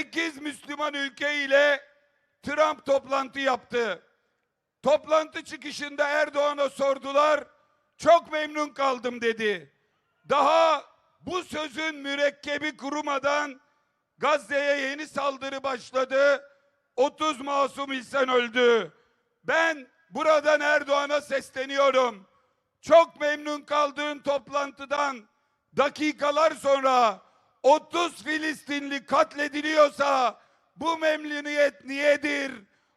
8 Müslüman ülke ile Trump toplantı yaptı. Toplantı çıkışında Erdoğan'a sordular. Çok memnun kaldım dedi. Daha bu sözün mürekkebi kurumadan Gazze'ye yeni saldırı başladı. 30 masum insan öldü. Ben buradan Erdoğan'a sesleniyorum. Çok memnun kaldığın toplantıdan dakikalar sonra 30 Filistinli katlediliyorsa bu memnuniyet niyedir?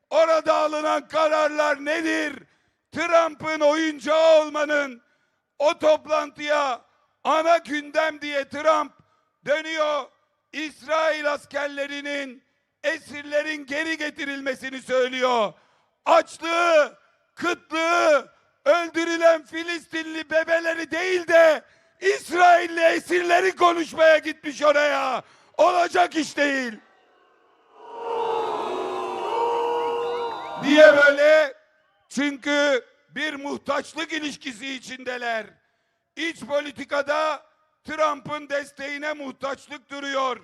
Orada alınan kararlar nedir? Trump'ın oyuncağı olmanın o toplantıya ana gündem diye Trump dönüyor İsrail askerlerinin esirlerin geri getirilmesini söylüyor. Açlığı, kıtlığı, öldürülen Filistinli bebeleri değil de İsrailli esirleri konuşmaya gitmiş oraya. Olacak iş değil. Niye böyle? Çünkü bir muhtaçlık ilişkisi içindeler. İç politikada Trump'ın desteğine muhtaçlık duruyor.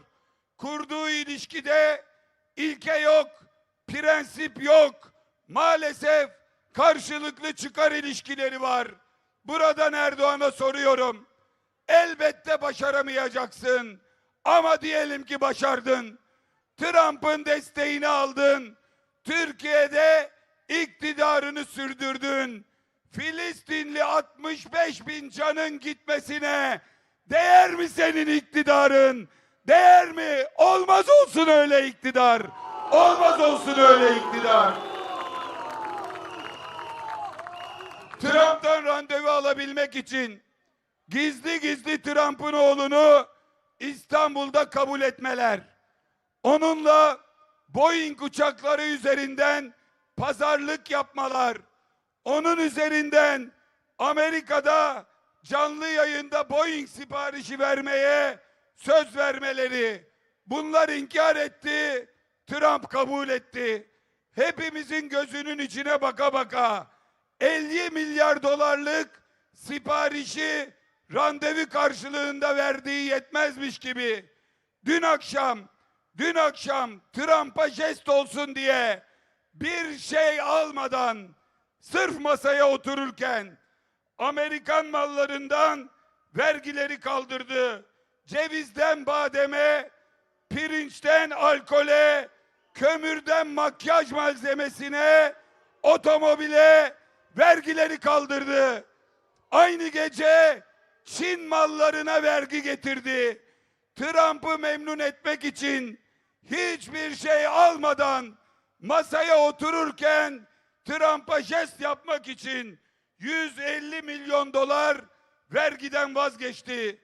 Kurduğu ilişkide ilke yok, prensip yok. Maalesef karşılıklı çıkar ilişkileri var. Buradan Erdoğan'a soruyorum. Elbette başaramayacaksın. Ama diyelim ki başardın. Trump'ın desteğini aldın. Türkiye'de iktidarını sürdürdün. Filistinli 65 bin canın gitmesine değer mi senin iktidarın? Değer mi? Olmaz olsun öyle iktidar. Olmaz olsun öyle iktidar. Trump'tan randevu alabilmek için gizli gizli Trump'ın oğlunu İstanbul'da kabul etmeler. Onunla Boeing uçakları üzerinden pazarlık yapmalar. Onun üzerinden Amerika'da canlı yayında Boeing siparişi vermeye söz vermeleri. Bunlar inkar etti. Trump kabul etti. Hepimizin gözünün içine baka baka 50 milyar dolarlık siparişi randevu karşılığında verdiği yetmezmiş gibi dün akşam dün akşam Trump'a jest olsun diye bir şey almadan sırf masaya otururken Amerikan mallarından vergileri kaldırdı. Cevizden bademe, pirinçten alkole, kömürden makyaj malzemesine, otomobile vergileri kaldırdı. Aynı gece Çin mallarına vergi getirdi. Trump'ı memnun etmek için hiçbir şey almadan masaya otururken Trump'a jest yapmak için 150 milyon dolar vergiden vazgeçti.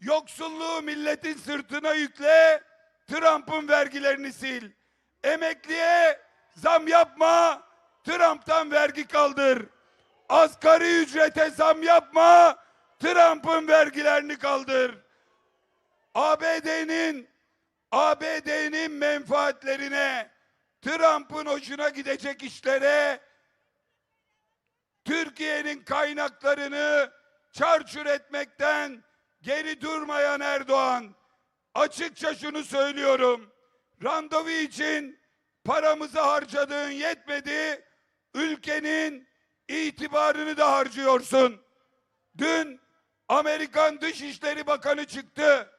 Yoksulluğu milletin sırtına yükle, Trump'ın vergilerini sil. Emekliye zam yapma, Trump'tan vergi kaldır. Asgari ücrete zam yapma, Trump'ın vergilerini kaldır. ABD'nin ABD'nin menfaatlerine, Trump'ın hoşuna gidecek işlere Türkiye'nin kaynaklarını çarçur etmekten geri durmayan Erdoğan açıkça şunu söylüyorum. Randevu için paramızı harcadığın yetmedi. Ülkenin itibarını da harcıyorsun. Dün Amerikan Dışişleri Bakanı çıktı.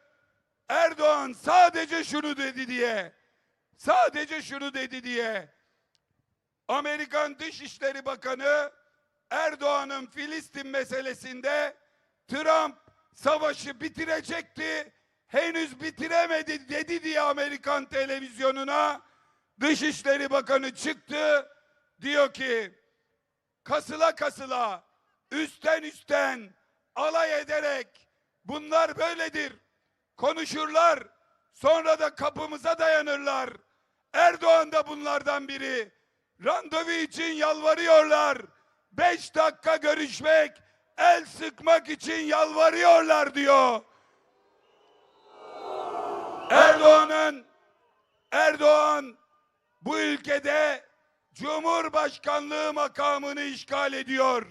Erdoğan sadece şunu dedi diye. Sadece şunu dedi diye. Amerikan Dışişleri Bakanı Erdoğan'ın Filistin meselesinde Trump savaşı bitirecekti. Henüz bitiremedi dedi diye Amerikan televizyonuna Dışişleri Bakanı çıktı. Diyor ki kasıla kasıla üstten üstten alay ederek bunlar böyledir. Konuşurlar sonra da kapımıza dayanırlar. Erdoğan da bunlardan biri. Randevu için yalvarıyorlar. Beş dakika görüşmek, el sıkmak için yalvarıyorlar diyor. Erdoğan'ın Erdoğan bu ülkede Cumhurbaşkanlığı makamını işgal ediyor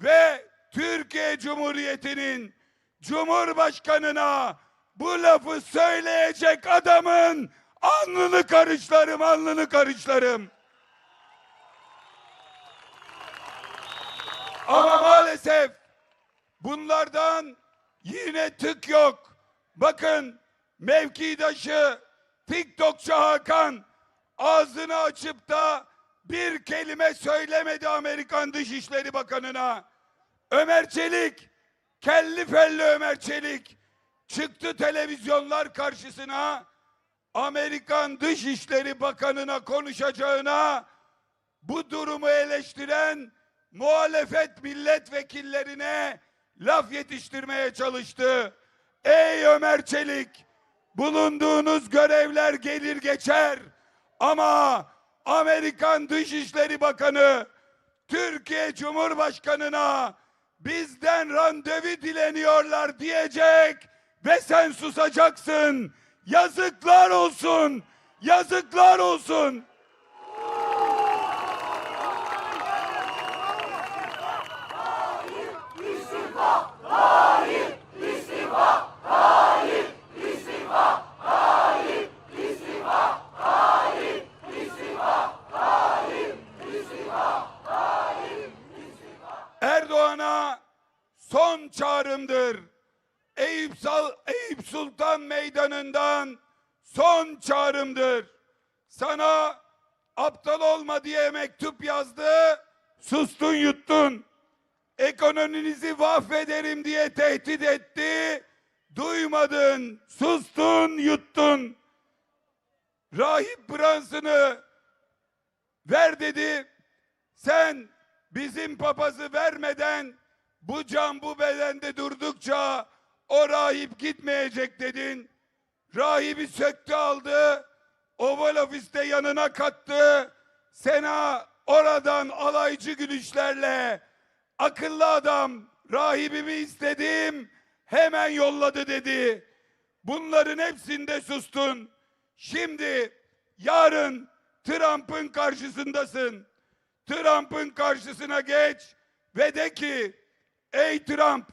ve Türkiye Cumhuriyeti'nin Cumhurbaşkanına bu lafı söyleyecek adamın Alnını karışlarım, alnını karışlarım. Ama maalesef bunlardan yine tık yok. Bakın mevkidaşı TikTokçu Hakan ağzını açıp da bir kelime söylemedi Amerikan Dışişleri Bakanı'na. Ömer Çelik, kelli felli Ömer Çelik çıktı televizyonlar karşısına Amerikan Dışişleri Bakanı'na konuşacağına bu durumu eleştiren muhalefet milletvekillerine laf yetiştirmeye çalıştı. Ey Ömer Çelik, bulunduğunuz görevler gelir geçer ama Amerikan Dışişleri Bakanı Türkiye Cumhurbaşkanı'na bizden randevu dileniyorlar diyecek ve sen susacaksın. Yazıklar olsun. Yazıklar olsun. Erdoğan'a çağrımdır. Eyüp, Sal, Eyüp Sultan Meydanı'ndan son çağrımdır. Sana aptal olma diye mektup yazdı, sustun yuttun. Ekonominizi mahvederim diye tehdit etti, duymadın, sustun yuttun. Rahip Branson'ı ver dedi, sen bizim papazı vermeden bu can bu bedende durdukça o rahip gitmeyecek dedin. Rahibi söktü aldı. Oval ofiste yanına kattı. Sena oradan alaycı gülüşlerle akıllı adam rahibimi istedim hemen yolladı dedi. Bunların hepsinde sustun. Şimdi yarın Trump'ın karşısındasın. Trump'ın karşısına geç ve de ki ey Trump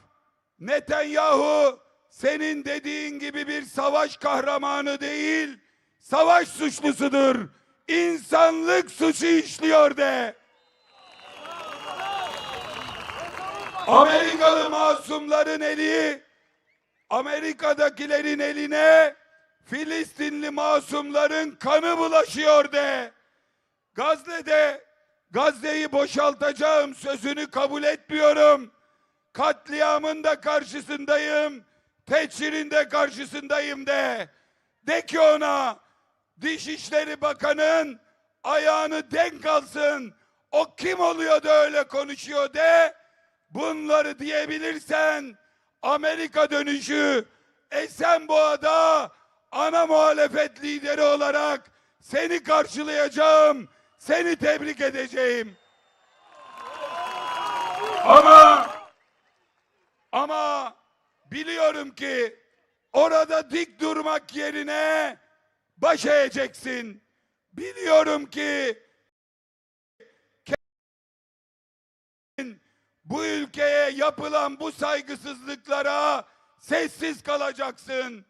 Netanyahu senin dediğin gibi bir savaş kahramanı değil savaş suçlusudur. İnsanlık suçu işliyor de. Amerikalı masumların eli Amerika'dakilerin eline Filistinli masumların kanı bulaşıyor de. Gazze'de Gazze'yi boşaltacağım sözünü kabul etmiyorum. Katliamın da karşısındayım. Teçhirin de karşısındayım de. De ki ona Dışişleri Bakanı'nın ayağını denk alsın. O kim oluyor da öyle konuşuyor de. Bunları diyebilirsen Amerika dönüşü Esenboğa'da ana muhalefet lideri olarak seni karşılayacağım. Seni tebrik edeceğim. Ama ama biliyorum ki orada dik durmak yerine baş eğeceksin. Biliyorum ki bu ülkeye yapılan bu saygısızlıklara sessiz kalacaksın.